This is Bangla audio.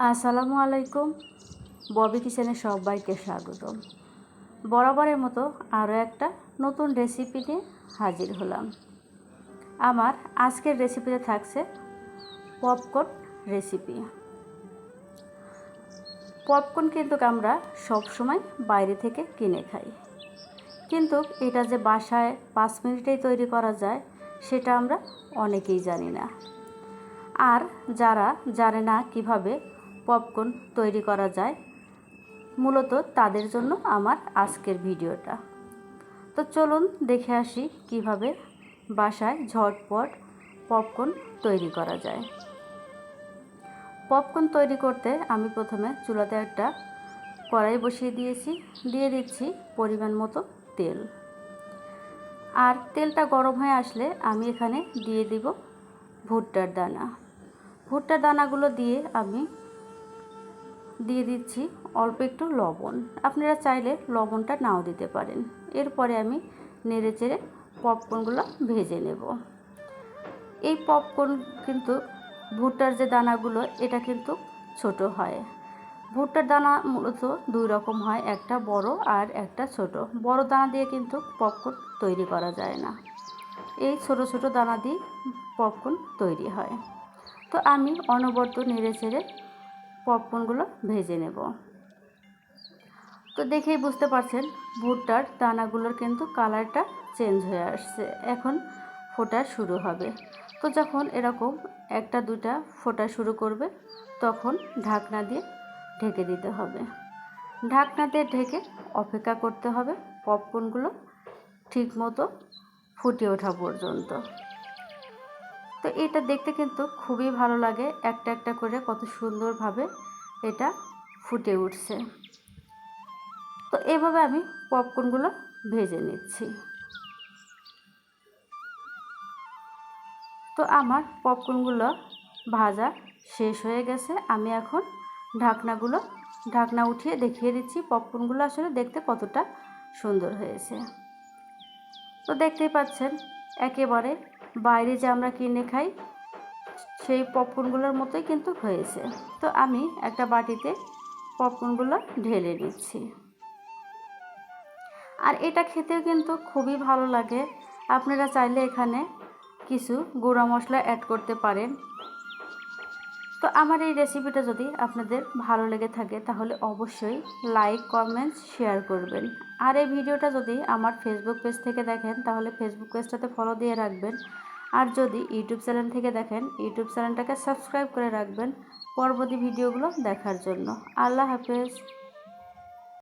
আসসালামু আলাইকুম। ববি কিচেনে সবাইকে স্বাগতম। বরাবরের মতো আরও একটা নতুন রেসিপি নিয়ে হাজির হলাম। আমার আজকের রেসিপিতে থাকছে পপকর্ন রেসিপি পপকর্ন কিন্তু আমরা সবসময় বাইরে থেকে কিনে খাই। কিন্তু এটা যে বাসায় পাঁচ মিনিটেই তৈরি করা যায়, সেটা আমরা অনেকেই জানি না। আর যারা জানে না কীভাবে পপকর্ন তৈরি করা যায়, মূলত তাদের জন্য আমার আজকের ভিডিওটা। তো চলুন দেখে আসি কীভাবে বাসায় ঝটপট পপকর্ন তৈরি করা যায়। পপকর্ন তৈরি করতে আমি প্রথমে চুলাতে একটা কড়াই বসিয়ে দিয়েছি, দিয়ে দিচ্ছি পরিমাণ মতো তেল। আর তেলটা গরম হয়ে আসলে আমি এখানে দিয়ে দিব ভুট্টার দানা। ভুট্টার দানাগুলো দিয়ে আমি দিয়ে দিচ্ছি অল্প একটু লবণ। আপনারা চাইলে লবণটা নাও দিতে পারেন। এরপরে আমি নেড়ে চেড়ে পপকর্নগুলো ভেজে নেব। এই পপকর্ন কিন্তু ভুট্টার যে দানাগুলো, এটা কিন্তু ছোট হয়। ভুট্টার দানা মূলত দুই রকম হয়, একটা বড় আর একটা ছোট। বড় দানা দিয়ে কিন্তু পপকর্ন তৈরি করা যায় না। এই ছোট ছোট দানা দিয়ে পপকর্ন তৈরি হয়। তো আমি অনবরত নেড়ে চেড়ে পপকর্নগুলো ভেজে নেব। তো দেখেই বুঝতে পারছেন, ভুট্টার দানাগুলোর কিন্তু কালারটা চেঞ্জ হয়ে আসছে। এখন ফোটা শুরু হবে। তো যখন এরকম একটা দুটা ফোটা শুরু করবে, তখন ঢাকনা দিয়ে ঢেকে দিতে হবে। ঢাকনা দিয়ে ঢেকে অপেক্ষা করতে হবে পপকর্নগুলো ঠিক মতো ফুটে ওঠা পর্যন্ত। তো এটা দেখতে কিন্তু খুবই ভালো লাগে। একটা একটা করে কত সুন্দরভাবে এটা ফুটে উঠছে। তো এভাবে আমি পপকর্নগুলো ভেজে নিচ্ছি। তো আমার পপকর্নগুলো ভাজা শেষ হয়ে গেছে। আমি এখন ঢাকনাগুলো, ঢাকনা উঠিয়ে দেখিয়ে দিচ্ছি পপকর্নগুলো আসলে দেখতে কতটা সুন্দর হয়েছে। তো দেখতেই পাচ্ছেন, একেবারে বাইরে যে আমরা কিনে খাই, সেই পপকর্নগুলোর মতোই কিন্তু হয়েছে। তো আমি একটা বাটিতে পপকর্নগুলো ঢেলে নিচ্ছি। আর এটা খেতেও কিন্তু খুবই ভালো লাগে। আপনারা চাইলে এখানে কিছু গুঁড়া মশলা অ্যাড করতে পারেন। তো আমার এই রেসিপিটা যদি আপনাদের ভালো লেগে থাকে, তাহলে অবশ্যই লাইক কমেন্টস শেয়ার করবেন। আর এই ভিডিওটা যদি আমার ফেসবুক পেজ থেকে দেখেন, তাহলে ফেসবুক পেজটাতে ফলো দিয়ে রাখবেন। আর যদি ইউটিউব চ্যানেল থেকে দেখেন ইউটিউব চ্যানেলটাকে সাবস্ক্রাইব করে রাখবেন পরবর্তী ভিডিওগুলো দেখার জন্য। আল্লাহ হাফেজ।